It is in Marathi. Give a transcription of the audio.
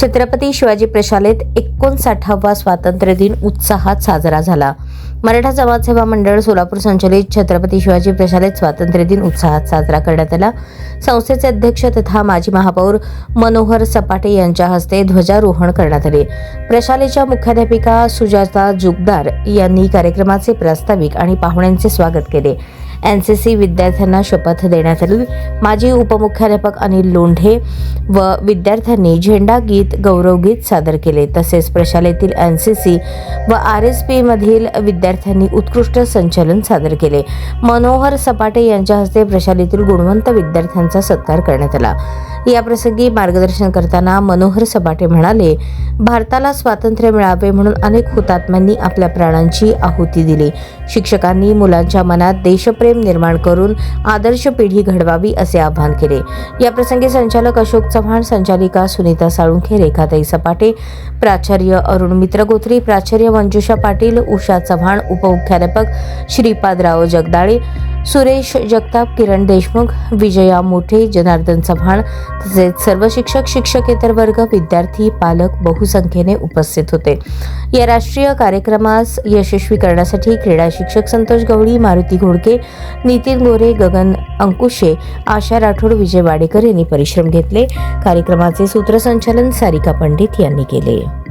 छत्रपती शिवाजी प्रशालेत एकोणसाठावा स्वातंत्र्य दिन उत्साहात साजरा झाला. मराठा समाजसेवा मंडळ सोलापूर संचलित छत्रपती शिवाजी प्रशालेत स्वातंत्र्य दिन उत्साहात साजरा करण्यात आला. संस्थेचे अध्यक्ष तथा माजी महापौर मनोहर सपाटे यांच्या हस्ते ध्वजारोहण करण्यात आले. प्रशालेच्या मुख्याध्यापिका सुजाता जुगदार यांनी कार्यक्रमाचे प्रास्ताविक आणि पाहुण्यांचे स्वागत केले. एन सी सी विद्यार्थ्यांना शपथ देण्यात आली माजी उपमुख्याध्यापक अनिल लोंढे व विद्यार्थ्यांनी झेंडा गीत गौरव गीत सादर केले. तसेच प्रशालेतील एन सी सी व आर एस पीमधील विद्यार्थ्यांनी उत्कृष्ट संचलन सादर केले. मनोहर सपाटे यांच्या हस्ते प्रशालेतील गुणवंत विद्यार्थ्यांचा सत्कार करण्यात आला. याप्रसंगी मार्गदर्शन करताना मनोहर सपाटे म्हणाले भारताला स्वातंत्र्य मिळावे म्हणून अनेक हुतात्म्यांनी आपल्या प्राणांची आहुती दिली. शिक्षकांनी मुलांच्या मनात देशप्रेम निर्माण करून आदर्श पिढी घडवावी असे आवाहन केले. या प्रसंगी संचालक अशोक चव्हाण संचालिका सुनीता साळुंखे रेखाताई सपाटे प्राचार्य अरुण मित्रगोत्री प्राचार्य मंजुषा पाटील उषा चव्हाण उपमुख्याध्यापक श्रीपादराव जगदाळे सुरेश जगताप किरण देशमुख विजया मोठे जनार्दन चव्हाण तसेच सर्व शिक्षक शिक्षकेतर वर्ग विद्यार्थी पालक बहुसंख्येने उपस्थित होते. या राष्ट्रीय कार्यक्रमास यशस्वी करण्यासाठी क्रीडा शिक्षक संतोष गवळी मारुती घोडके नितीन गोरे गगन अंकुशे आशा राठोड विजय वाडेकर यांनी परिश्रम घेतले. कार्यक्रमाचे सूत्रसंचालन सारिका पंडित यांनी केले.